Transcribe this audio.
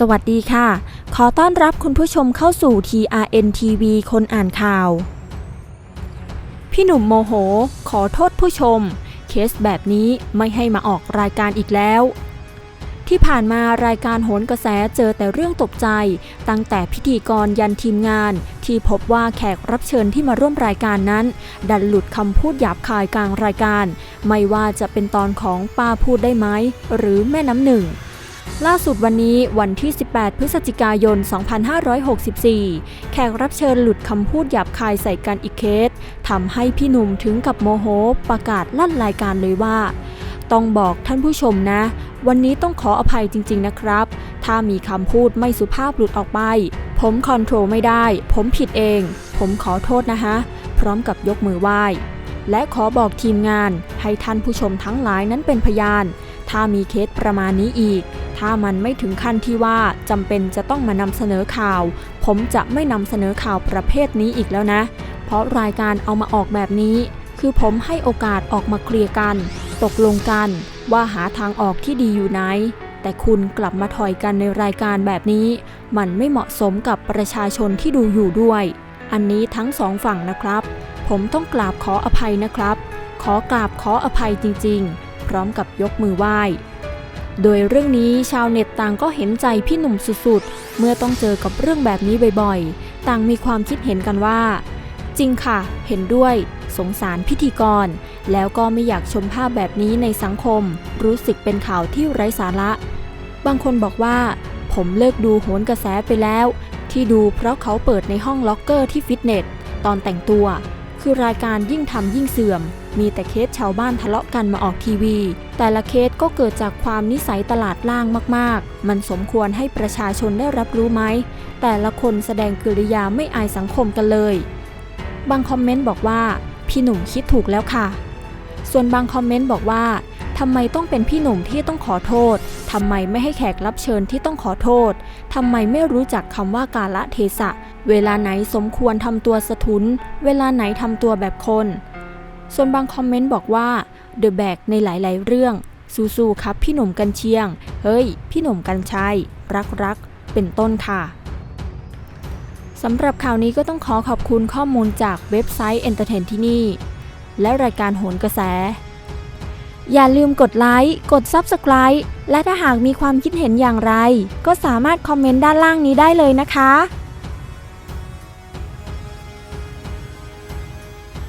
สวัสดีค่ะ ขอต้อนรับคุณผู้ชมเข้าสู่ TRN TV คนอ่านข่าว พี่หนุ่มโมโห ขอโทษผู้ชม เคสแบบนี้ไม่ให้มาออกรายการอีกแล้ว ที่ผ่านมารายการโหนกระแสเจอแต่เรื่องตกใจ ตั้งแต่พิธีกรยันทีมงาน ที่พบว่าแขกรับเชิญที่มาร่วมรายการนั้น ดันหลุดคำพูดหยาบคายกลางรายการ ไม่ว่าจะเป็นตอนของป้าพูดได้ไหมหรือแม่น้ำหนึ่ง ล่าสุดวันนี้วันที่ 18 พฤศจิกายน 2564 แขกรับเชิญหลุดคำพูดหยาบคายใส่กันอีกเคสทำให้พี่หนุ่มถึงกับโมโหประกาศลั่นรายการเลยว่า ต้องบอกท่านผู้ชมนะ วันนี้ต้องขออภัยจริง ๆ นะครับ ถ้ามีคำพูดไม่สุภาพหลุดออกไป ผมคอนโทรลไม่ได้ ผมผิดเอง ผมขอโทษนะฮะ พร้อมกับยกมือไหว้ และขอบอกทีมงานให้ท่านผู้ชมทั้งหลายนั้นเป็นพยาน ถ้ามีเคสประมาณนี้อีก ถ้ามันไม่ถึงขั้นที่ว่าจำเป็นจะต้องมานำเสนอข่าว ผมจะไม่นำเสนอข่าวประเภทนี้อีกแล้วนะ เพราะรายการเอามาออกแบบนี้ คือผมให้โอกาสออกมาเคลียร์กัน ตกลงกันว่าหาทางออกที่ดีอยู่ไหน แต่คุณกลับมาถอยกันในรายการแบบนี้ มันไม่เหมาะสมกับประชาชนที่ดูอยู่ด้วย อันนี้ทั้งสองฝั่งนะครับ ผมต้องกราบขออภัยนะครับ ขอกราบขออภัยจริง ๆ พร้อมกับยกมือไหว้ โดยเรื่องนี้ชาวเน็ตต่างก็เห็นใจพี่หนุ่มสุดๆ เมื่อต้องเจอกับเรื่องแบบนี้บ่อยๆ ต่างมีความคิดเห็นกันว่า จริงค่ะ เห็นด้วย สงสารพิธีกร แล้วก็ไม่อยากชมภาพแบบนี้ในสังคม รู้สึกเป็นข่าวที่ไร้สาระ บางคนบอกว่า ผมเลิกดูโหนกระแสไปแล้ว ที่ดูเพราะเขาเปิดในห้องล็อกเกอร์ที่ฟิตเนสตอนแต่งตัว คือรายการยิ่งทำยิ่งเสื่อม มีแต่เคสชาวบ้านทะเลาะกันมาออกทีวี แต่ละเคสก็เกิดจากความนิสัยตลาดล่างมากๆ มันสมควรให้ประชาชนได้รับรู้ไหม แต่ละคนแสดงกิริยาไม่อายสังคมกันเลย บางคอมเมนต์บอกว่า พี่หนุ่มคิดถูกแล้วค่ะ ส่วนบางคอมเมนต์บอกว่าทำไมต้องเป็นพี่หนุ่มที่ต้องขอโทษ ทำไมไม่ให้แขกรับเชิญที่ต้องขอโทษ ทำไมไม่รู้จักคำว่ากาละเทศะ เวลาไหนสมควรทำตัวสะทุน เวลาไหนทำตัวแบบคน ส่วนบางคอมเมนต์บอกว่าเดอะแบกในหลาย ๆ เรื่องสู้ๆครับพี่หนุ่มกันเชียง เฮ้ย พี่หนุ่มกันชัยรักๆ เป็นต้นค่ะสำหรับข่าวนี้ก็ต้องขอขอบคุณข้อมูลจากเว็บไซต์ Entertain ที่นี่ และรายการโหนกระแส อย่าลืมกดไลค์ กด Subscribe และถ้าหากมีความคิดเห็นอย่างไร ก็สามารถคอมเมนต์ด้านล่างนี้ได้เลยนะคะ